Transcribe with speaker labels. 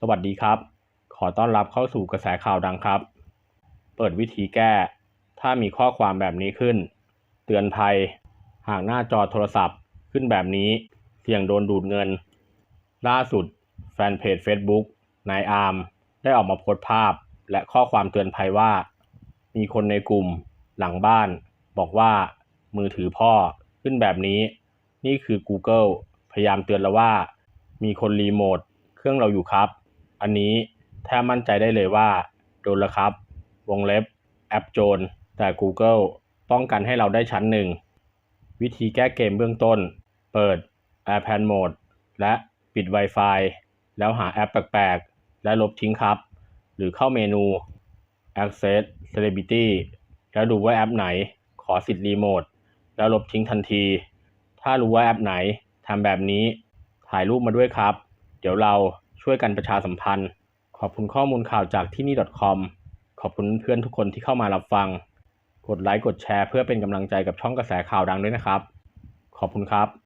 Speaker 1: สวัสดีครับ ขอต้อนรับเข้าสู่กระแสข่าวดังครับ เปิดวิธีแก้ ถ้ามีข้อความแบบนี้ขึ้น เตือนภัยหากหน้าจอโทรศัพท์ขึ้นแบบนี้ เสี่ยงโดนดูดเงิน ล่าสุด แฟนเพจ Facebook นายอาร์มได้ออกมาโพสต์ภาพ และข้อความเตือนภัยว่า มีคนในกลุ่ม หลังบ้าน บอกว่า มือถือพ่อขึ้นแบบนี้ นี่คือ Google พยายามเตือนแล้วว่า มีคนรีโมทเครื่องเราอยู่ครับ อันนี้แทบมั่นใจได้เลยว่า โดนแล้วครับ วงเล็บแอปโจร แต่ Google ป้องกันให้เราได้ชั้นหนึ่ง วิธีแก้เกมเบื้องต้น เปิด AirPlan Mode และปิด Wi-Fi แล้วหาแอปแปลกๆ และลบทิ้งครับ หรือเข้าเมนู Access Celebrity แล้วดูว่าแอปไหนขอสิทธิ์รีโมท แล้วลบทิ้งทันที ถ้ารู้ว่าแอปไหนทำแบบนี้ ถ่ายรูปมาด้วยครับ เดี๋ยวเรา ช่วยกันประชาสัมพันธ์ ขอบคุณข้อมูลข่าวจากที่นี่ .com ขอบคุณเพื่อนทุกคนที่เข้ามารับฟัง กดไลค์กดแชร์เพื่อเป็นกำลังใจกับช่องกระแสข่าวดังด้วยนะครับ ขอบคุณครับ